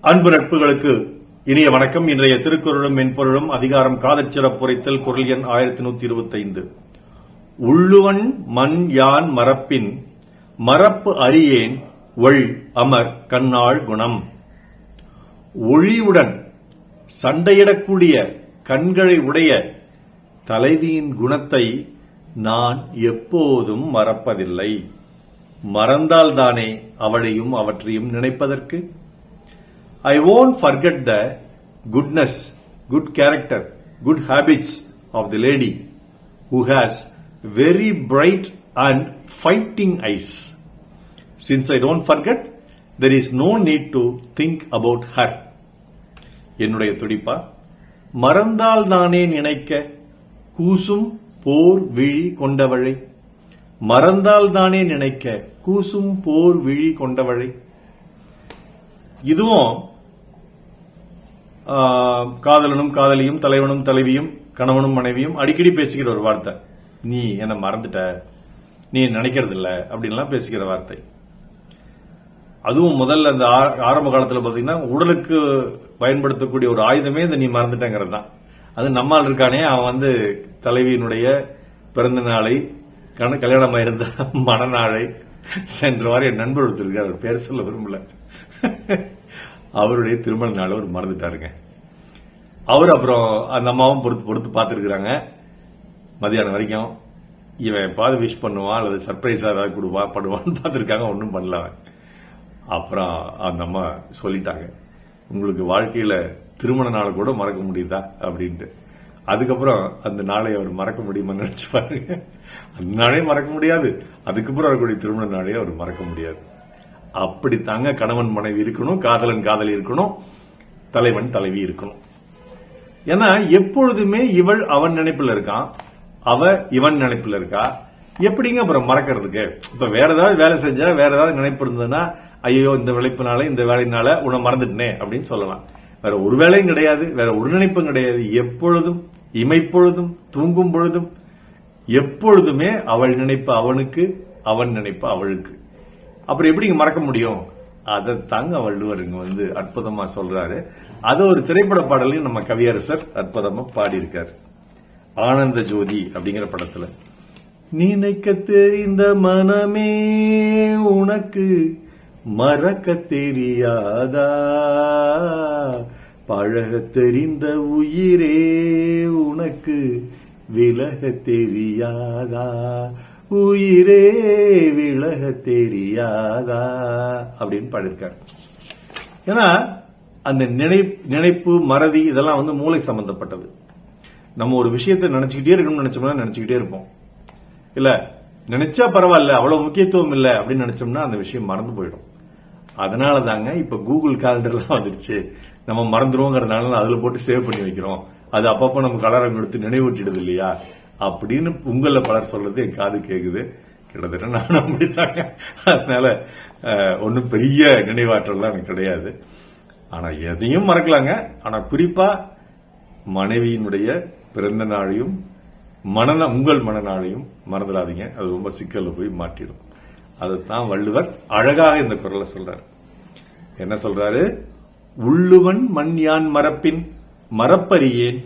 அன்பு நட்புகளுக்கு இனிய வணக்கம். இன்றைய திருக்குறளும் மென்பொருளும் அதிகாரம் காதச்சிறப்புரைத்தல் குரல் எண் ஆயிரத்தி நூத்தி இருபத்தி ஐந்து உள்ளுவன் மண் யான் மரப்பின் மரப்பு அறியேன் ஒள் அமர் கண்ணாள் குணம். ஒளியுடன் சண்டையிடக்கூடிய கண்களை உடைய தலைவியின் குணத்தை நான் எப்போதும் மறப்பதில்லை. மறந்தால்தானே அவளையும் அவற்றையும் நினைப்பதற்கு? I won't forget the goodness good character good habits of the lady who has very bright and fighting eyes since I don't forget there is no need to think about her என்னுடைய துடிப்பா மறந்தால் தானே நினைக்க கூசும் போர் விழி கொண்டவளை மறந்தால் தானே நினைக்க கூசும் போர் விழி கொண்டவளை இதுவும் காதலனும் காதலியும் தலைவனும் தலைவியும் கணவனும் மனைவியும் அடிக்கடி பேசிக்கிற ஒரு வார்த்தை. நீ என்ன மறந்துட்ட நீ நினைக்கிறது இல்ல அப்படின்லாம் பேசிக்கிற வார்த்தை. அதுவும் முதல்ல அந்த ஆ- ஆரம்ப காலத்துல பாத்தீங்கன்னா உடலுக்கு பயன்படுத்தக்கூடிய ஒரு ஆயுதமே இந்த நீ மறந்துட்டேங்கிறது தான். அது நம்மால் இருக்கானே அவன் வந்து தலைவியினுடைய பிறந்த நாளை கண- கல்யாணம் மனநாளை சென்ற வாரம் என் நண்பர் ஒருத்தர் இருக்கார் அவர் பேர் சொல்ல விரும்பல. அவருடைய திருமண நாளை அவர் மறந்துட்டாருங்க. அவர் அப்புறம் அந்த அம்மாவும் பொறுத்து பொறுத்து பார்த்துருக்குறாங்க. மதியானம் வரைக்கும் இவன் எப்பாவது விஷ் பண்ணுவான் அல்லது சர்ப்ரைஸாக ஏதாவது கொடுவா பண்ணுவான்னு பார்த்துருக்காங்க. ஒன்றும் பண்ணல அவன். அப்புறம் அந்த அம்மா சொல்லிட்டாங்க உங்களுக்கு வாழ்க்கையில் திருமண நாளை கூட மறக்க முடியுதா? அப்படின்ட்டு. அதுக்கப்புறம் அந்த நாளை அவர் மறக்க முடியுமான்னு நினச்சி பாருங்க. அந்த நாளே மறக்க முடியாது. அதுக்கப்புறம் அவர்களுடைய திருமண நாளே அவர் மறக்க முடியாது. அப்படி தாங்க கணவன் மனைவி இருக்கணும் காதலன் காதலி இருக்கணும் தலைவன் தலைவி இருக்கணும். ஏன்னா எப்பொழுதுமே இவள் அவன் நினைப்புல இருக்கான் அவ இவன் நினைப்புல இருக்கா? எப்படிங்க அப்புறம் மறக்கிறதுக்கு? இப்ப வேற ஏதாவது வேலை செஞ்சா வேற ஏதாவது நினைப்பு இருந்ததுன்னா ஐயோ இந்த விளைப்புனால இந்த வேலையினால உன்னை மறந்துட்டனே அப்படின்னு சொல்லலாம். வேற ஒரு வேலையும் கிடையாது வேற ஒரு நினைப்பும் கிடையாது. எப்பொழுதும் இமைப்பொழுதும் தூங்கும் பொழுதும் எப்பொழுதுமே அவள் நினைப்பு அவனுக்கு அவன் நினைப்பு அவளுக்கு. அப்புறம் எப்படிங்க மறக்க முடியும்? அதை தாங்க வள்ளுவர் இங்க வந்து அற்புதமா சொல்றாரு. அது ஒரு திரைப்பட பாடலையும் நம்ம கவியரசர் அற்புதமா பாடியிருக்காரு. ஆனந்த ஜோதி அப்படிங்கிற படத்துல. நினைக்க தெரிந்த மனமே உனக்கு மறக்க தெரியாதா? பழக தெரிந்த உயிரே உனக்கு விலக தெரியாதா? உயிரே விலக தெரியாதா? அப்படின்னு பாடியிருக்காரு. ஏன்னா அந்த நினை நினைப்பு மறதி இதெல்லாம் வந்து மூளை சம்பந்தப்பட்டது. நம்ம ஒரு விஷயத்தை நினைச்சுக்கிட்டே இருக்கணும்னு நினைச்சோம்னா நினைச்சுக்கிட்டே இருப்போம். இல்ல நினைச்சா பரவாயில்ல அவ்வளவு முக்கியத்துவம் இல்லை அப்படின்னு நினைச்சோம்னா அந்த விஷயம் மறந்து போயிடும். அதனால தாங்க இப்ப கூகுள் கேலண்டர்லாம் வந்துருச்சு. நம்ம மறந்துருவோங்கிறதுனால அதுல போட்டு சேவ் பண்ணி வைக்கிறோம். அது அப்பப்போ நம்ம கலரம் கொடுத்து நினைவூட்டிடுது இல்லையா? அப்படின்னு உங்களில் பலர் சொல்றது என் காது கேக்குது. கிட்டத்தட்ட நானும் அப்படித்தாங்க அதனால ஒன்றும் பெரிய நினைவாற்றல்லாம் எனக்கு கிடையாது. ஆனால் எதையும் மறக்கலாங்க. ஆனால் குறிப்பாக மனைவியினுடைய பிறந்த நாளையும் மனந உங்கள் மனநாளையும் மறந்துடாதீங்க. அது ரொம்ப சிக்கலில் போய் மாட்டிடும். அதுதான் வள்ளுவர் அழகாக இந்த குரலை சொல்றாரு. என்ன சொல்றாரு? உள்ளுவன் மண் யான் மரப்பின் மரப்பரியேன்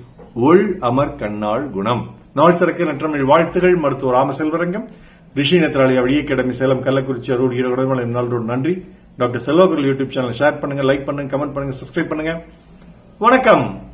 ஒள் அமர் கண்ணாள் குணம். நாள் சிறக்க நற்றமிழ் வாழ்த்துகள். மருத்துவர் ராமசெல்வரங்கம். ரிஷி நேத்ராலி அடியே அகாடமி சேலம் கள்ளக்குறிச்சி அரூர் ஈரோடு நாளோடு நன்றி. Doctor Selvakural YouTube channel share பண்ணுங்க லைக் பண்ணுங்க கமெண்ட் பண்ணுங்க சப்ஸ்கிரைப் பண்ணுங்க. வணக்கம்.